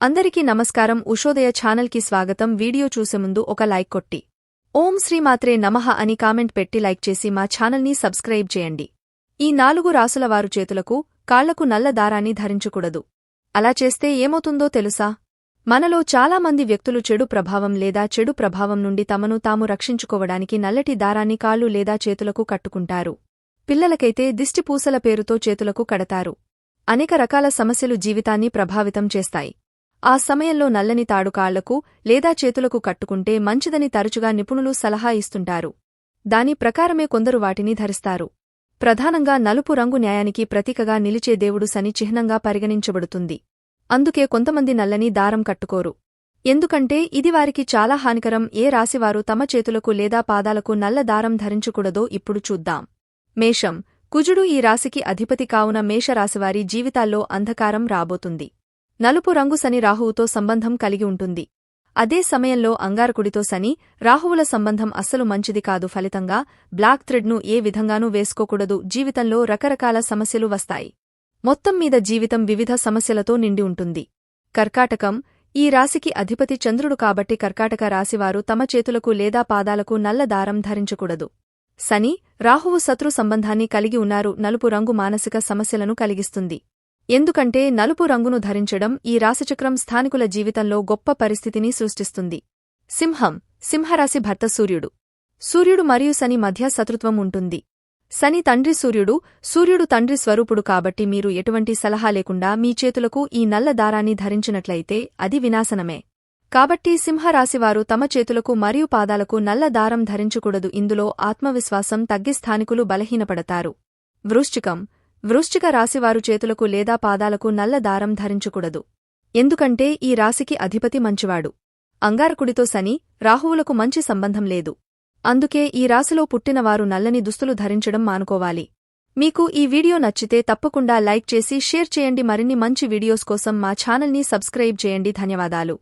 అందరికీ నమస్కారం. ఉషోదయ ఛానల్కి స్వాగతం. వీడియో చూసే ముందు ఒక లైక్ కొట్టి. ఓం శ్రీమాత్రే నమః అని కామెంట్ పెట్టి లైక్ చేసి మా ఛానల్ని సబ్స్క్రైబ్ చేయండి. ఈ నాలుగు రాసుల వారు చేతులకు కాళ్ళకు నల్ల దారాన్ని ధరించకూడదు. అలా చేస్తే ఏమవుతుందో తెలుసా? మనలో చాలామంది వ్యక్తులు చెడు ప్రభావం లేదా చెడు ప్రభావం నుండి తమను తాము రక్షించుకోవడానికి నల్లటి దారాన్ని కాళ్ళు లేదా చేతులకు కట్టుకుంటారు. పిల్లలకైతే దిష్టిపూసల పేరుతో చేతులకు కడతారు. అనేక రకాల సమస్యలు జీవితాన్ని ప్రభావితం చేస్తాయి. ఆ సమయంలో నల్లని తాడుకాళ్ళకు లేదా చేతులకు కట్టుకుంటే మంచిదని తరచుగా నిపుణులు సలహా ఇస్తుంటారు. దాని ప్రకారమే కొందరు వాటిని ధరిస్తారు. ప్రధానంగా నలుపు రంగు న్యాయానికి ప్రతీకగా నిలిచే దేవుడు శని చిహ్నంగా పరిగణించబడుతుంది. అందుకే కొంతమంది నల్లని దారం కట్టుకోరు. ఎందుకంటే ఇది వారికి చాలా హానికరం. ఏ రాశివారు తమ చేతులకు లేదా పాదాలకు నల్ల దారం ధరించకూడదో ఇప్పుడు చూద్దాం. మేషం. కుజుడు ఈ రాశికి అధిపతి కావున మేషరాశివారి జీవితాల్లో అంధకారం రాబోతుంది. నలుపు రంగు శని రాహువుతో సంబంధం కలిగి ఉంటుంది. అదే సమయంలో అంగారకుడితో శని రాహువుల సంబంధం అస్సలు మంచిది కాదు. ఫలితంగా బ్లాక్ థ్రెడ్ను ఏ విధంగానూ వేసుకోకూడదు. జీవితంలో రకరకాల సమస్యలు వస్తాయి. మొత్తం మీద జీవితం వివిధ సమస్యలతో నిండి ఉంటుంది. కర్కాటకం ఈ రాశికి అధిపతి చంద్రుడు కాబట్టి కర్కాటక రాశివారు తమ చేతులకు లేదా పాదాలకు నల్ల దారం ధరించకూడదు. శని రాహువు శత్రు సంబంధాన్ని కలిగి ఉన్నారు. నలుపు రంగు మానసిక సమస్యలను కలిగిస్తుంది. ఎందుకంటే నలుపు రంగును ధరించడం ఈ రాశిచక్రం స్థానికుల జీవితంలో గొప్ప పరిస్థితిని సృష్టిస్తుంది. సింహం సింహరాశి భర్త సూర్యుడు. సూర్యుడు మరియు శని మధ్య శత్రుత్వం ఉంటుంది. శని తండ్రి సూర్యుడు సూర్యుడు తండ్రి స్వరూపుడు కాబట్టి మీరు ఎటువంటి సలహా లేకుండా మీ చేతులకు ఈ నల్ల దారాన్ని ధరించినట్లయితే అది వినాశనమే. కాబట్టి సింహరాశివారు తమ చేతులకు మరియు పాదాలకు నల్ల దారం ధరించకూడదు. ఇందులో ఆత్మవిశ్వాసం తగ్గి స్థానికులు బలహీనపడతారు. వృశ్చికం వృశ్చిక రాశివారు చేతులకు లేదా పాదాలకు నల్ల దారం ధరించకూడదు. ఎందుకంటే ఈ రాశికి అధిపతి మంచివాడు. అంగారకుడితో సని రాహువులకు మంచి సంబంధం లేదు. అందుకే ఈ రాశిలో పుట్టినవారు నల్లని దుస్తులు ధరించడం మానుకోవాలి. మీకు ఈ వీడియో నచ్చితే తప్పకుండా లైక్ చేసి షేర్ చేయండి. మరిన్ని మంచి వీడియోస్ కోసం మా ఛానల్ని సబ్స్క్రైబ్ చేయండి. ధన్యవాదాలు.